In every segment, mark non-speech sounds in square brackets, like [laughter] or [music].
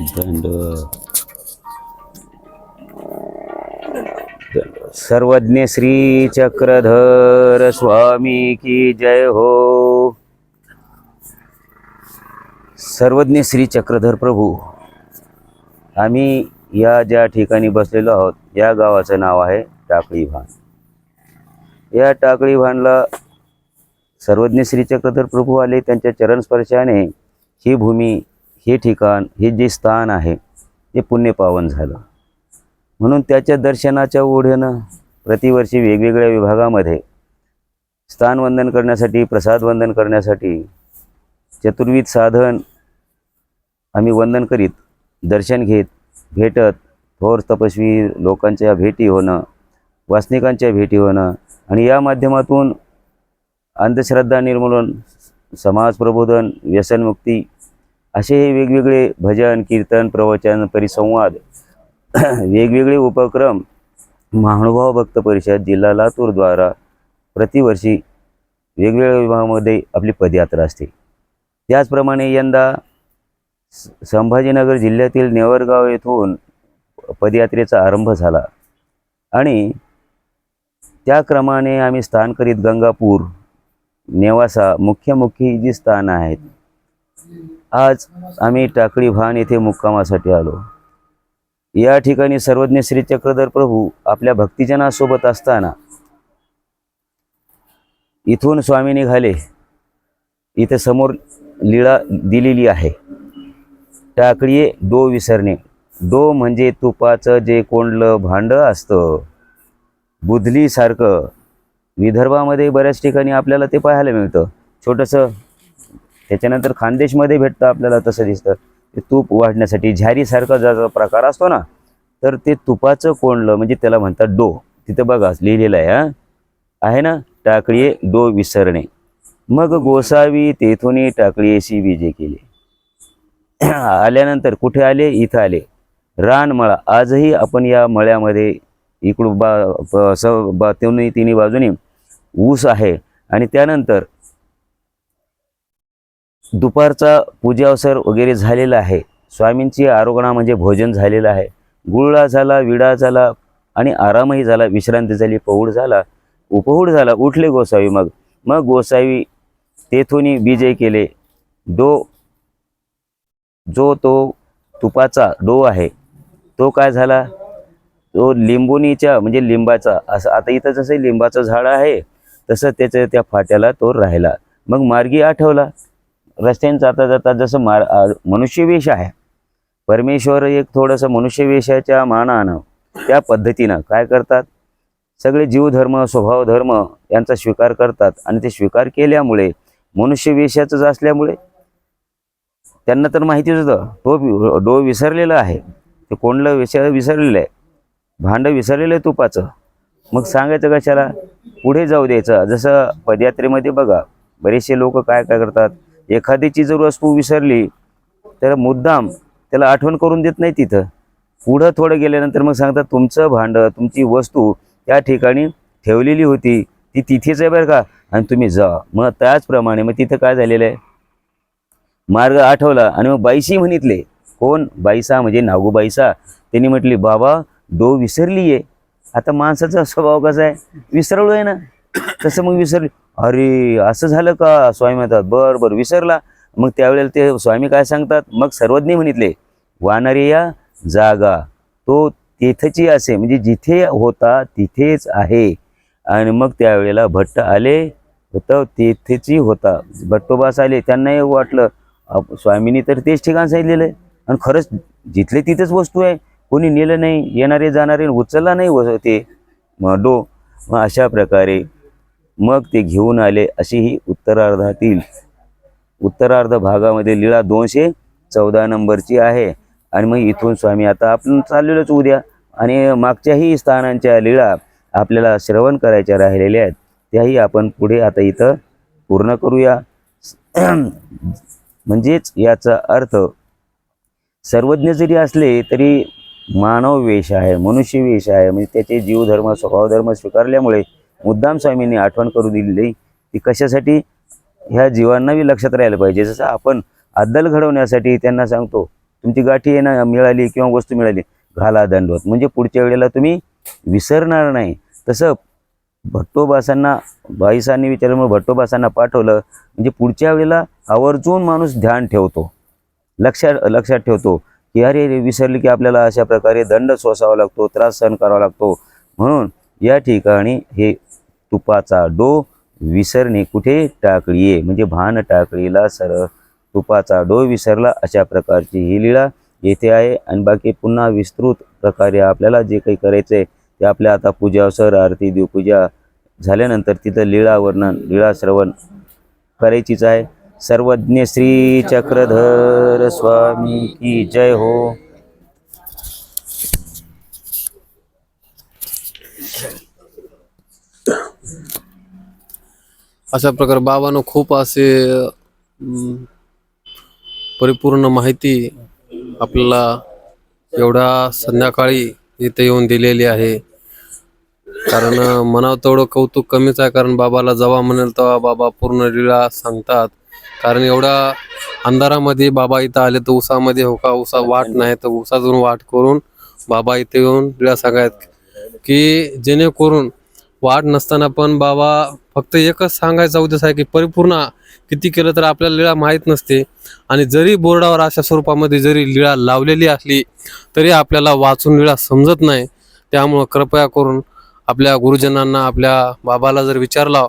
दंड uh, सर्वज्ञ श्री चक्रधर स्वामी की जय हो। सर्वज्ञ श्री चक्रधर प्रभू आम्ही या ज्या ठिकाणी बसलेलो आहोत या गावाचं नाव आहे टाकळी भान. या टाकळी भानला सर्वज्ञ श्री चक्रधर प्रभू आले त्यांच्या चरणस्पर्शाने ही भूमी हे ठिकाण हे जे स्थान आहे ते पुण्यपावन झालं. म्हणून त्याच्या दर्शनाच्या ओढ्यानं प्रतिवर्षी वेगवेगळ्या विभागामध्ये स्थानवंदन करण्यासाठी प्रसाद वंदन करण्यासाठी चतुर्विध साधन आम्ही वंदन करीत दर्शन घेत भेटत थोर तपस्वी लोकांच्या भेटी होणं वासनिकांच्या भेटी होणं आणि या माध्यमातून अंधश्रद्धा निर्मूलन समाज प्रबोधन व्यसनमुक्ती असे हे वेगवेगळे भजन कीर्तन प्रवचन परिसंवाद [clears throat] वेगवेगळे उपक्रम महानुभाव भक्त परिषद जिल्हा लातूरद्वारा प्रतिवर्षी वेगवेगळ्या विभागामध्ये आपली पदयात्रा असते. त्याचप्रमाणे यंदा संभाजीनगर जिल्ह्यातील नेवरगाव येथून पदयात्रेचा आरंभ झाला आणि त्या क्रमाने आम्ही स्थान करीत गंगापूर नेवासा मुख्य मुख्य जी स्थानं आहेत आज आम्ही टाकळी भान येथे मुक्कामासाठी आलो. या ठिकाणी सर्वज्ञ श्री चक्रधर प्रभू आपल्या भक्तिजनासोबत असताना इथून स्वामी निघाले. इथे समोर लीळा दिलेली आहे. टाकळी डो विसरणे. डो म्हणजे तुपाचं जे कोंडलं भांडं असतं. बुधलीसारखं. विदर्भामध्ये बऱ्याच ठिकाणी आपल्याला ते पाहायला मिळतं. छोटंसं त्याच्यानंतर खानदेशमध्ये भेटतं आपल्याला तसं दिसतं. ते तूप वाढण्यासाठी झारीसारखा ज्याचा प्रकार असतो ना तर ते तुपाचं कोंडलं म्हणजे त्याला म्हणतात डो. तिथं बघा लिहिलेलं आहे हा. आहे ना? टाकळी डो विसरणे. मग गोसावी तेथून टाकळीशी विजय केले. [clears throat] आल्यानंतर कुठे आले? इथं आले. रानमळा आजही आपण या मळ्यामध्ये इकडून बा असं स बा दोन्ही तिन्ही बाजूनी ऊस आहे. आणि त्यानंतर दुपारचा पूजावसर वगैरे झालेला आहे. स्वामींची आरोगणा म्हणजे भोजन झालेलं आहे. गुळळा झाला विडा झाला आणि आरामही झाला विश्रांती झाली पहुड झाला उपहूड झाला उठले गोसावी मग. मग गोसावी तेथुनी विजय केले. डो जो तो तुपाचा डो आहे तो काय झाला? तो लिंबोनीच्या म्हणजे लिंबाचा असं आता इथं जसं लिंबाचं झाड आहे तसं त्याच्या त्या फाट्याला तो राहिला. मग मार्गी आठवला. रस्त्याने जाता जाता जसं मार मनुष्यवेश आहे. परमेश्वर एक थोडंसं मनुष्यवेशाच्या मानानं त्या पद्धतीनं काय करतात? सगळे जीवधर्म स्वभावधर्म यांचा स्वीकार करतात आणि ते स्वीकार केल्यामुळे मनुष्यवेशाचंच असल्यामुळे त्यांना तर माहितीच होतं तो डो विसरलेलं आहे. ते कोंडलं विष विसरलेलं आहे. भांडं विसरलेलं आहे तुपाचं. मग सांगायचं कशाला? पुढे जाऊ द्यायचं. जसं पदयात्रेमध्ये बघा बरेचसे लोक काय काय करतात? एखादीची जर वस्तू विसरली तर मुद्दाम त्याला आठवण करून देत नाही तिथं. पुढं थोडं गेल्यानंतर मग सांगतात तुमचं भांडं तुमची वस्तू त्या ठिकाणी ठेवलेली होती. ती तिथेच आहे बरं का? आणि तुम्ही जा. मग त्याचप्रमाणे मग तिथं काय झालेलं आहे? मार्ग आठवला आणि मग बाईशी म्हणितले कोण बाईसा? म्हणजे नागूबाईसा त्यांनी म्हटली बाबा डो विसरली आहे आता माणसाचा स्वभाव कसा आहे? विसरलो आहे ना. तसं मग विसरली. अरे असं झालं का? स्वामी म्हणतात बरं बरं विसरला. मग त्यावेळेला ते स्वामी काय सांगतात? मग सर्वज्ञ म्हणितले वानरे या जागा तो तेथची असे म्हणजे जिथे होता तिथेच आहे. आणि मग त्यावेळेला भट्ट आले तर तेथेची होता. भट्टोबास आले त्यांनाही वाटलं स्वामींनी तर तेच ठिकाण सांगितलेलं आहे. आणि खरंच जिथले तिथेच वस्तू आहे कोणी नेलं नाही येणारे जाणारे उचलला नाही व ते डो. मग अशा प्रकारे मग ते घेऊन आले अशी ही उत्तरार्धातील. उत्तरार्ध भागामध्ये लीळा दोनशे चौदा नंबरची आहे. आणि मग इथून स्वामी आता आपण चाललेलोच उद्या. आणि मागच्याही स्थानांच्या लीळा आपल्याला श्रवण करायच्या राहिलेल्या आहेत. त्याही आपण पुढे आता इथं पूर्ण करूया. [clears throat] म्हणजेच याचा अर्थ सर्वज्ञ जरी असले तरी मानव वेश आहे मनुष्य वेश आहे. म्हणजे त्याचे जीवधर्म स्वभावधर्म स्वीकारल्यामुळे मुद्दाम स्वामींनी आठवण करू दिलेली ती कशासाठी ह्या जीवांना बी लक्षात राहायला पाहिजे. जसं आपण अद्दल घडवण्यासाठी त्यांना सांगतो तुमची गाठी येणं मिळाली किंवा वस्तू मिळाली घाला दंडवत म्हणजे पुढच्या वेळेला तुम्ही विसरणार नाही. तसं भट्टोबासांना बाईसांनी विचारल्यामुळे भट्टोबासांना पाठवलं म्हणजे पुढच्या वेळेला आवर्जून माणूस ध्यान ठेवतो. लक्षात लक्षात ठेवतो की अरे रे, विसरली की आपल्याला अशा प्रकारे दंड सोसावा लागतो त्रास सहन करावा लागतो. म्हणून या ठिकाणी हे तुपाचा डो विसरणे कुठे टाकळीये? म्हणजे भान टाकळीला सर. तुपाचा डो विसरला अशा प्रकारची ही लीळा येथे आहे. आणि बाकी पुन्हा विस्तृत प्रकारे आपल्याला जे काही करायचं आहे ते आपल्या आता पूजा सर आरती देवपूजा झाल्यानंतर तिथं लीळा वर्णन लीळा श्रवण करायचीच आहे. सर्वज्ञ श्री चक्रधर स्वामी की जय हो. अशा प्रकारे बाबानं खूप असे परिपूर्ण माहिती आपल्याला एवढ्या संध्याकाळी इथे येऊन दिलेली आहे. कारण अं, म्हणावं तेवढं कौतुक कमीच आहे. कारण बाबाला जेव्हा म्हणेल तेव्हा बाबा पूर्ण लीळा सांगतात. कारण एवढा अंधारामध्ये बाबा इथं आले तर उसामध्ये हो का? उसा वाट नाही तर उसातून वाट करून बाबा इथे येऊन लीळा सांगायत. की जेणेकरून वाट नसताना पण बाबा फक्त एकच सांगायचा उद्देश आहे की परिपूर्ण किती केलं तर आपल्याला लीळा माहीत नसते. आणि जरी बोर्डावर अशा स्वरूपामध्ये जरी लीळा लावलेली असली तरी आपल्याला वाचून लीळा समजत नाही. त्यामुळं कृपया करून आपल्या गुरुजनांना आपल्या बाबाला जर विचारला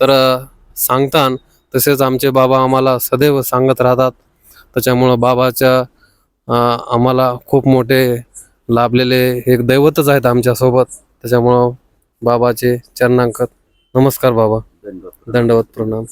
तर सांगतान. तसेच आमचे बाबा आम्हाला सदैव सांगत राहतात. त्याच्यामुळं बाबाच्या आम्हाला खूप मोठे लाभलेले एक दैवतच आहेत आमच्यासोबत. त्याच्यामुळं बाबाचे चरणांकत नमस्कार बाबा. दंडवत प्रणाम.